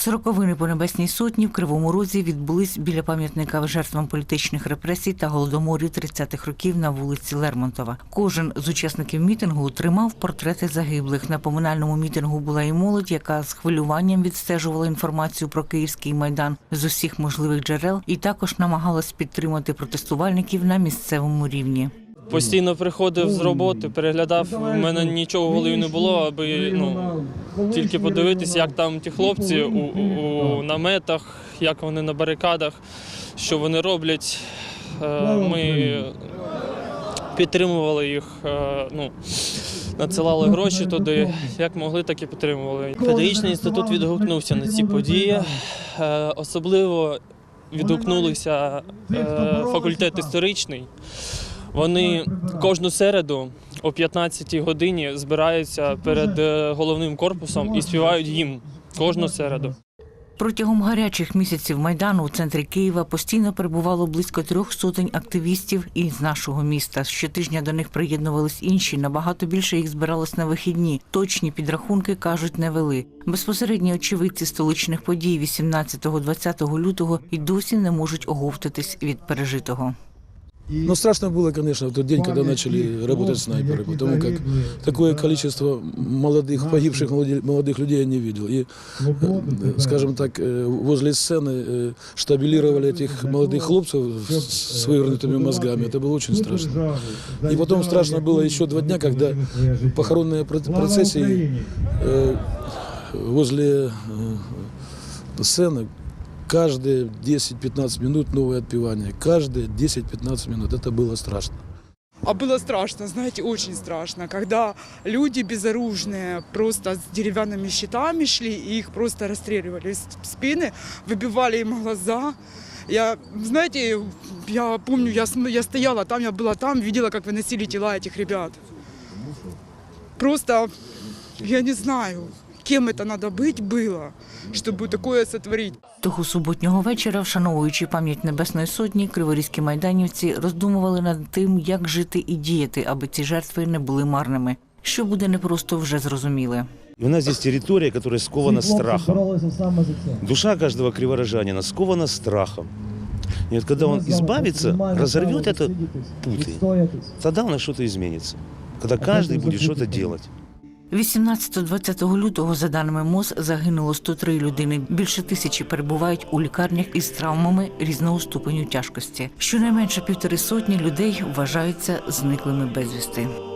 Сороковини по небесній сотні в Кривому Розі відбулись біля пам'ятника жертвам політичних репресій та голодоморів 30-х років на вулиці Лермонтова. Кожен з учасників мітингу тримав портрети загиблих. На поминальному мітингу була і молодь, яка з хвилюванням відстежувала інформацію про київський майдан з усіх можливих джерел, і також намагалась підтримати протестувальників на місцевому рівні. Постійно приходив з роботи, переглядав. У мене нічого в голові не було, аби ну тільки подивитися, як там ті хлопці у, у, у наметах, як вони на барикадах, що вони роблять. Е, Ми підтримували їх, е, ну, надсилали гроші туди, як могли, так і підтримували. Педагогічний інститут відгукнувся на ці події. Е, Особливо відгукнулися факультет історичний. Вони кожну середу о 15-й годині збираються перед е, головним корпусом і співають гімн кожну середу. Протягом гарячих місяців майдану у центрі Києва постійно перебувало близько трьох сотень активістів із нашого міста. Щотижня до них приєднувались інші. Набагато більше їх збиралось на вихідні. Точні підрахунки кажуть, не вели. Безпосередні очевидці столичних подій 18-20 лютого і досі не можуть оговтатись від пережитого. Ну, страшно было, конечно, в тот день, когда начали работать снайперы, потому как такое количество молодых, погибших молоди- молодых людей я не видел. И, э, скажем так, э, возле сцены э, штабелировали этих молодых хлопцев с вывернутыми мозгами. Это было очень страшно. И потом страшно было еще два дня, когда похоронные про- процессии э, возле э, сцены каждые 10-15 минут новое отпевание. Каждые 10-15 минут. Это было страшно. А было страшно, знаете, очень страшно, когда люди безоружные просто с деревянными щитами шли, и их просто расстреливали в спины, выбивали им глаза. Я, знаете, я помню, я, я стояла там, я была там, видела, как выносили тела этих ребят. Просто, я не знаю, кем это надо быть было, чтобы такое сотворить. Того суботнього вечора, вшановуючи пам'ять Небесної Сотні, криворізькі майданівці роздумували над тим, як жити і діяти, аби ці жертви не були марними. Що буде непросто вже зрозуміли. И у нас здесь территория, которая скована страхом. Душа каждого криворожанина скована страхом. И вот когда он избавится, разорвет это путы, тогда у нас что-то изменится. Когда каждый будет что-то делать. 18-20 лютого, за даними МОЗ, загинуло 103 людини. Більше тисячі перебувають у лікарнях із травмами різного ступеню тяжкості. Щонайменше півтори сотні людей вважаються зниклими безвісти.